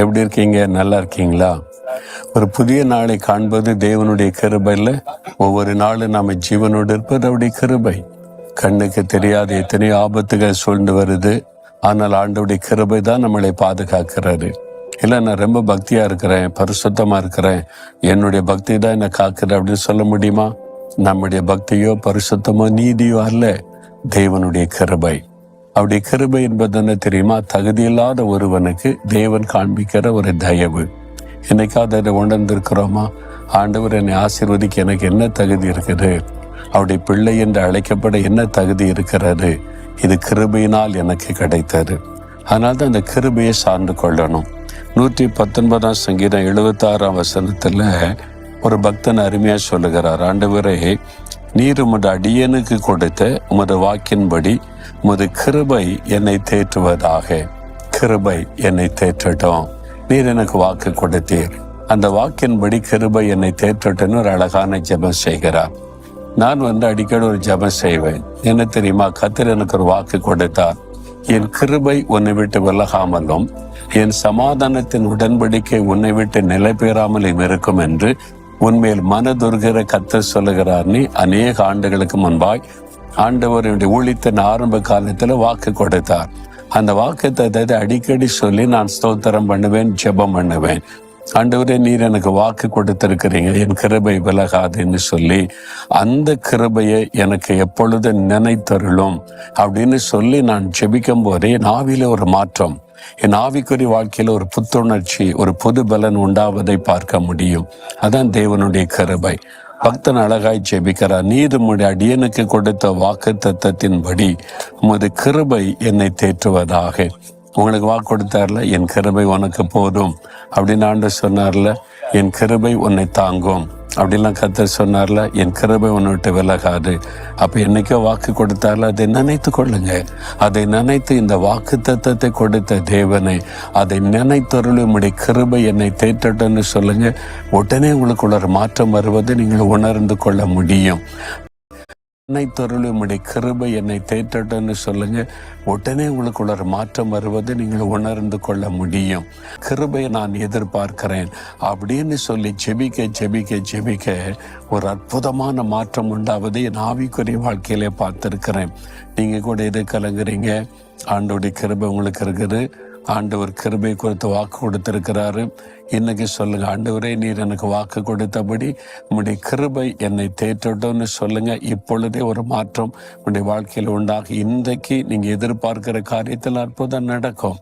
எப்படி இருக்கீங்க? நல்லா இருக்கீங்களா? ஒரு புதிய நாளை காண்பது தேவனுடைய கிருபையில் ஒவ்வொரு நாளும் நம்ம ஜீவனோடு இருப்பது அவருடைய கிருபை. கண்ணுக்கு தெரியாத எத்தனையோ ஆபத்துகள் சூழ்ந்து வருது. ஆனால் ஆண்டவுடைய கிருபை தான் நம்மளை பாதுகாக்கிறாரு இல்லை நான் ரொம்ப பக்தியாக இருக்கிறேன் பரிசுத்தமாக இருக்கிறேன். என்னுடைய பக்தி தான் என்னை காக்குது அப்படின்னு சொல்ல முடியுமா? நம்முடைய பக்தியோ பரிசுத்தமோ நீதியோ அல்ல. தேவனுடைய கிருபை. அவருடைய கிருபை என்பது என்ன தெரியுமா? தகுதியில்லாத ஒருவனுக்கு தேவன் காண்பிக்கிற ஒரு தயவு. என்னைக்காவது அதை உணர்ந்திருக்கிறோமா? ஆண்டவர் என்னை ஆசீர்வதிக்க எனக்கு என்ன தகுதி இருக்குது? அவருடைய பிள்ளை என்று அழைக்கப்பட என்ன தகுதி இருக்கிறது? இது கிருபையினால் எனக்கு கிடைத்தது. அதனால தான் அந்த கிருபையை சார்ந்து கொள்ளணும். நூற்றி பத்தொன்பதாம் சங்கீதம் எழுபத்தாறாம் வசனத்தில் ஒரு பக்தன் அருமையாக சொல்லுகிறார். ஆண்டவரே நீர் உமது அடியனுக்கு கொடுத்த உமது வாக்கின்படி உமது கிருபை என்னை தேற்றுவதாக. கிருபை என்னை தேற்றட்டும். நீர் எனக்கு வாக்கு கொடுத்தீர். அந்த வாக்கின்படி கிருபை என்னை தேற்றட்டும்னு ஒரு அழகான ஜெபம் செய்கிறார். நான் வந்து அடிக்கடி ஒரு ஜெபம் செய்வேன். என்ன தெரியுமா? கத்தர் எனக்கு ஒரு வாக்கு கொடுத்தார். என் கிருபை உன்னை விட்டு விலகாமலும் என் சமாதானத்தின் உடன்படிக்கை உன்னை விட்டு நிலை பெறாமலும் இருக்கும் என்று உன்மேல் மனதுருகிற கத்த சொல்லுகிறார். நீ அநேக ஆண்டுகளுக்கு முன்பாய் ஆண்டவர் என்னுடைய ஊழித்தன் ஆரம்ப காலத்தில் வாக்கு கொடுத்தார். அந்த வாக்கு தத்தத்தை அடிக்கடி சொல்லி நான் ஸ்தோத்திரம் பண்ணுவேன் ஜெபம் பண்ணுவேன். ஆண்டவரே நீர் எனக்கு வாக்கு கொடுத்திருக்கிறீங்க. என் கிருபை விலகாதுன்னு சொல்லி அந்த கிருபையை எனக்கு எப்பொழுது நினைத்தருளும் அப்படின்னு சொல்லி நான் ஜெபிக்கும் போதே என் ஆவியில ஒரு மாற்றம் என் ஆவிக்குறி வாழ்க்கையில ஒரு புத்துணர்ச்சி ஒரு புது பலன் உண்டாவதை பார்க்க முடியும். அதான் தேவனுடைய கிருபை. பக்தன் அழகாய் ஜெபிக்கிறார். நீர் உம்முடைய அடியனுக்கு கொடுத்த வாக்கு தத்தத்தின்படி உமது கிருபை என்னை தேற்றுவதாக. உங்களுக்கு வாக்கு கொடுத்தார்ல என் கிருபை உனக்கு போதும். அப்படின்னு ஆண்டு சொன்னார்ல என் கிருபை உன்னை தாங்கும். அப்படிலாம் கத்தர் சொன்னார்ல என் கிருபை உன்னை விட்டு விலகாது. அப்ப என்னைக்கோ வாக்கு கொடுத்தார்ல அதை நினைத்து கொள்ளுங்க. அதை நினைத்து இந்த வாக்கு தத்தத்தை கொடுத்த தேவனை அதை நினைத்தருள் உடைய கிருபை என்னை தேற்றட்டும்னு சொல்லுங்க. உடனே உங்களுக்குள்ள ஒரு மாற்றம் வருவதை நீங்கள் உணர்ந்து கொள்ள முடியும். என்னை தொருள் உம்முடைய கிருபை என்னை தேற்றட்டன்னு சொல்லுங்க. உடனே உங்களுக்குள்ள ஒரு மாற்றம் வருவது நீங்கள் உணர்ந்து கொள்ள முடியும். கிருபையை நான் எதிர்பார்க்கிறேன். அப்படின்னு சொல்லி ஜெபிக்க ஜெபிக்க ஜெபிக்க ஒரு அற்புதமான மாற்றம் உண்டாவதை என் ஆவிக்குரிய வாழ்க்கையிலே பார்த்துருக்கிறேன். நீங்கள் கூட எது கலங்குறீங்க? ஆண்டோடைய கிருபை உங்களுக்கு இருக்குது. ஆண்டவர் கிருபை குறித்து வாக்கு கொடுத்திருக்கிறாரு. இன்னைக்கு சொல்லுங்க ஆண்டவரே நீர் எனக்கு வாக்கு கொடுத்தபடி உங்களுடைய கிருபை என்னை தேற்றட்டும்னு சொல்லுங்க. இப்பொழுதே ஒரு மாற்றம் உங்களுடைய வாழ்க்கையில் உண்டாகி இன்றைக்கு நீங்க எதிர்பார்க்கிற காரியத்தில் அற்புதம் நடக்கும்.